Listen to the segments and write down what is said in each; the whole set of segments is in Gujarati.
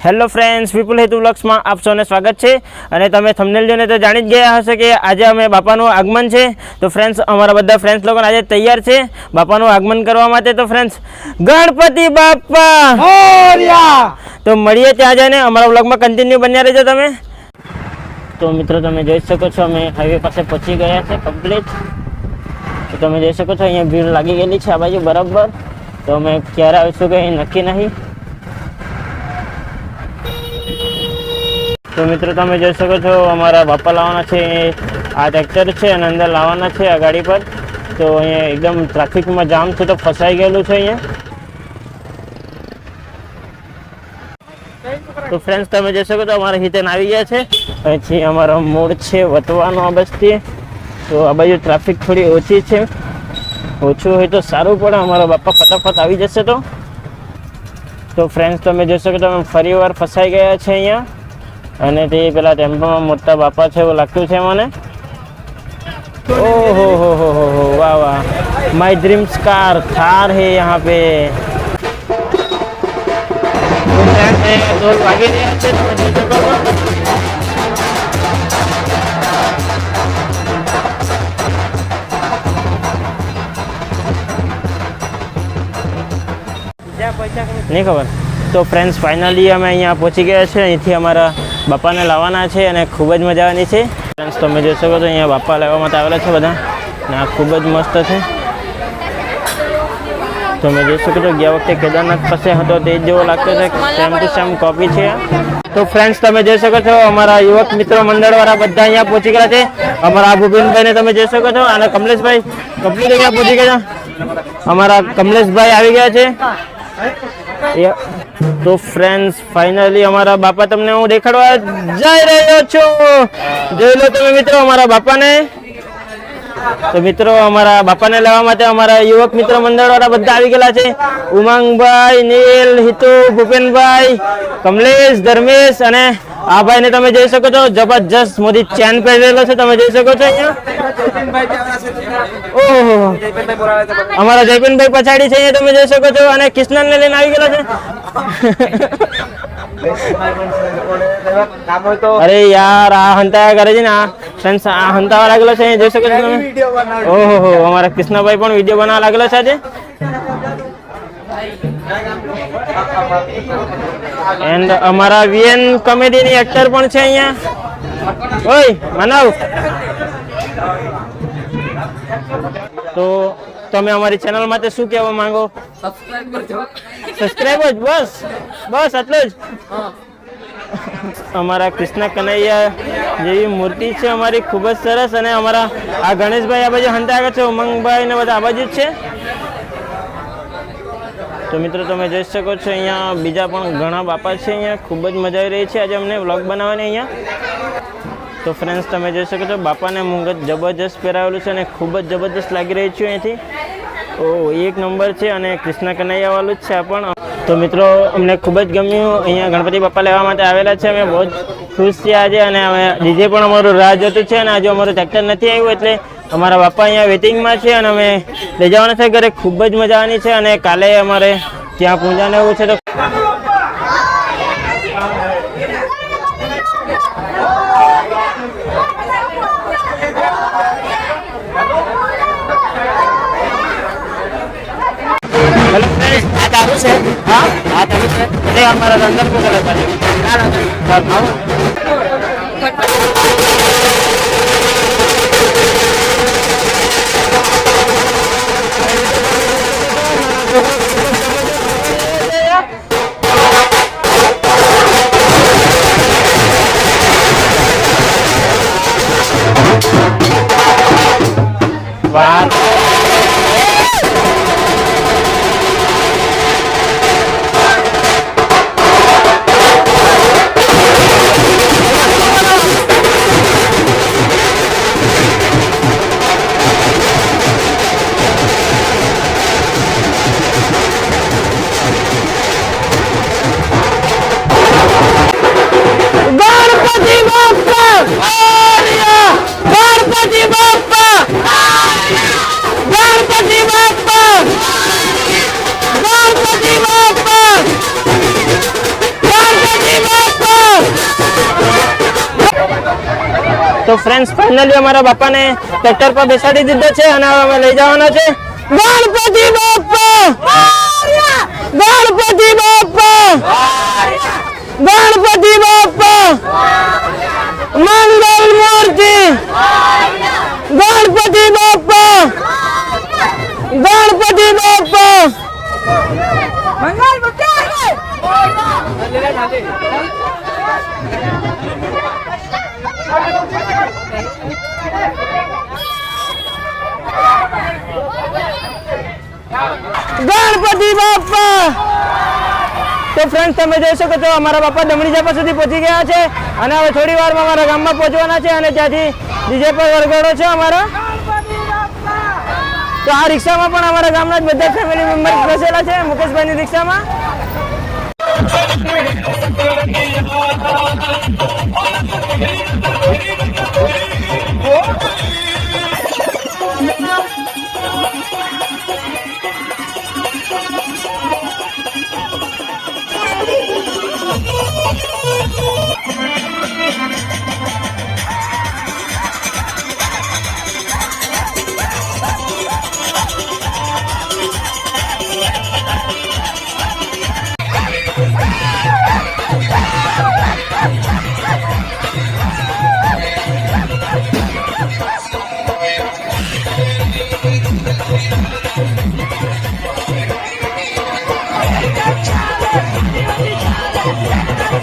હેલો ફ્રેન્ડ્સ વિપુલ હેતુ વ્લોગ્સમાં આપ સૌને સ્વાગત છે. અને તમે થંબનેલ જોઈને તો જાણી જ ગયા હશે કે આજે અમે બાપાનું આગમન છે. તો ફ્રેન્ડ્સ અમારા બધા ફ્રેન્ડ્સ લોકો આજે તૈયાર છે બાપાનું આગમન કરવા માટે. તો ફ્રેન્ડ્સ ગણપતિ બાપા! તો મળીએ ત્યાં જઈને અમારા વ્લોગમાં કન્ટિન્યુ બન્યા રહેજો તમે. તો મિત્રો તમે જોઈ શકો છો અમે હાઈવે પાસે પહોંચી ગયા છે કમ્પ્લીટ તો તમે જોઈ શકો છો અહીંયા ભીડ લાગી ગયેલી છે આ બાજુ બરાબર. તો અમે ક્યારે આવીશું કંઈ નક્કી નહીં. તો મિત્રો તમે જોઈ શકો છો, અમારા બાપા લાવવાના છે, આ ટ્રેક્ટર છે અને અંદર લાવવાના છે આ ગાડી પર. તો અહીંયા એકદમ ટ્રાફિકમાં જામ છે તો ફસાઈ ગયેલું છે અહીંયા. તો ફ્રેન્ડ્સ તમે જોઈ શકો છો, અમારા હિતેન આવી ગયા છે. પછી અમારો મૂળ છે વટવાનો આ બસથી તો આ બાજુ ટ્રાફિક થોડી ઓછી છે. ઓછું હોય તો સારું પડે અમારા બાપા ફટાફટ આવી જશે તો. તો ફ્રેન્ડ્સ તમે છો, અમે ફરી વાર ફસાઈ ગયા છે અહીંયા. અને તે પેલા ટેમ્પોમાં મોટા બાપા છે એવું લાગતું છે મને ઓહો હો હો હો હો વાહ વાહ માય ડ્રીમ્સ કાર થાર હે યહાં પે દોર વાગી રહ્યા છે નહીં ખબર તો ફ્રેન્ડ્સ ફાઇનલી અમે અહીંયા પહોંચી ગયા છે અહીંથી અમારા બાપાને લાવવાના છે અને ખૂબ જ મજા આવવાની છે. ફ્રેન્ડ્સ તમે જોઈ શકો છો, અહીંયા બાપા લેવા માટે આવેલા છે બધા. અને આ ખૂબ જ મસ્ત છે. તમે જોઈ શકો છો, ગયા વખતે કેદારનાથ પાસે હતો, તે જેવો લાગતો છે. સેમ ટુ સેમ કોપી છે. તો ફ્રેન્ડ્સ તમે જોઈ શકો છો, અમારા યુવક મિત્રો મંડળ વાળા બધા અહીંયા પહોંચી ગયા છે. અમારા ભૂપેનભાઈને તમે જોઈ શકો છો, અને કમલેશભાઈ કમ્પ્લીટ અહીંયા પહોંચી ગયા? અમારા કમલેશભાઈ આવી ગયા છે. તો ફ્રેન્ડ્સ ફાઇનલી અમારા બાપા તમને હું દેખાડવા જઈ રહ્યો છું. જોઈ લો તમે મિત્રો અમારા બાપાને. તો મિત્રો અમારા બાપાને લેવા માટે અમારા યુવક મિત્ર મંડળ વાળા બધા આવી ગયેલા છે. ઉમંગભાઈ, નીલ, હિતુ, ભૂપેનભાઈ, કમલેશ, ધર્મેશ અને આ ભાઈને તમે જોઈ શકો છો. જબરજસ્ત મોદી ચેન પહેરેલો છે. તમે જોઈ શકો છો ઓહો. અમારા જયપીનભાઈ પછાડી છે અહીંયા તમે જોઈ શકો છો. અને કિશનને લઈને આવી ગયેલા છે. અરે યાર, આ હંતાયા કરે છે ને, આ ફ્રેન્ડ્સ આ હંતાવા લાગેલો છે. અહીંયા જોઈ શકો છો તમે. ઓહો અમારા કૃષ્ણભાઈ પણ વીડિયો બનાવવા લાગેલો છે આજે. એન્ડ અમારા વીએન કોમેડીની એક્ટર પણ છે અહીંયા. ઓય, માનવ. તો તમે અમારી ચેનલ માટે શું કહેવા માંગો? સબસ્ક્રાઇબ જ, બસ. બસ એટલું જ. અમારા કૃષ્ણ કનૈયા જેવી મૂર્તિ છે અમારી, ખૂબ જ સરસ. અને અમારા આ ગણેશભાઈ આ બાજુ હંતા આગળ છે, ઉમંગભાઈ ને બધા આ બાજુ જ છે. તો મિત્રો તમે જોઈ શકો છો અહીંયા બીજા પણ ઘણા બાપા છે અહીંયા. ખૂબ જ મજા આવી રહી છે. આજે અમને વ્લોગ બનાવવાની અહીંયા. તો ફ્રેન્ડ્સ તમે જોઈ શકો છો, બાપાને મુંગત જબરજસ્ત પહેરાવેલું છે અને ખૂબ જ જબરજસ્ત લાગી રહ્યું છે અહીંથી. ઓ, એક નંબર છે અને કૃષ્ણ કનૈયાવાળું જ છે પણ. તો મિત્રો, અમને ખૂબ જ ગમ્યું. અહીંયા ગણપતિ બાપા લેવા માટે આવેલા છે. અમે બહુ જ ખુશ છીએ આજે અને અમે ડીજે પણ અમારું રાહ જોતું છે અને આજે અમારું ટ્રેક્ટર નથી આવ્યું એટલે અમારા બાપા અહીંયા વેટિંગમાં છે અને અમે લઈ જવાના છે ઘરે. ખૂબ જ મજા આવવાની છે અને કાલે અમારે ત્યાં પૂજાને એવું છે તો ચાલુ છે હા ચાલુ છે. અમારા કો ફ્રેન્ડ્સ ફાઇનલી અમારા બાપાને ટ્રેક્ટર પર બેસાડી દીધો છે અને અમે લઈ જવાના છે. ગણપતિ બાપા! ગણપતિ બાપા! ગણપતિ બાપા! મંગલ મૂર્તિ! ગણપતિ બાપા! ગણપતિ બાપ્પા ગણપતિ બાપા! તો ફ્રેન્ડ તમે જોઈ શકો છો, અમારા બાપા દમણી જાપા સુધી પહોંચી ગયા છે અને હવે થોડી વારમાં અમારા ગામમાં પહોંચવાના છે અને ત્યાંથી ડીજે પર વરઘોડો છે અમારો. તો આ રિક્ષામાં પણ અમારા ગામના જ બધા ફેમિલી મેમ્બર બેસેલા છે. મુકેશભાઈની રિક્ષામાં. ગણપતિ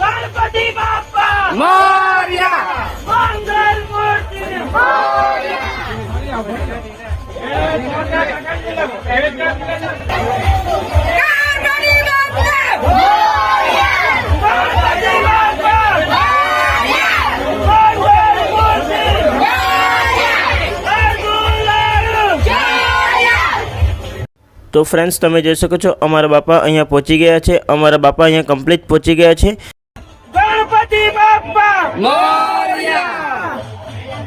ગણપતિ બાપ્પા મોર્યા તો ફ્રેન્ડ્સ તમે જોઈ શકો છો અમારા બાપા અહીંયા પહોંચી ગયા છે. અમારા બાપા અહીંયા કમ્પ્લીટ પહોંચી ગયા છે. ગણપતિ બાપા! મોરિયા!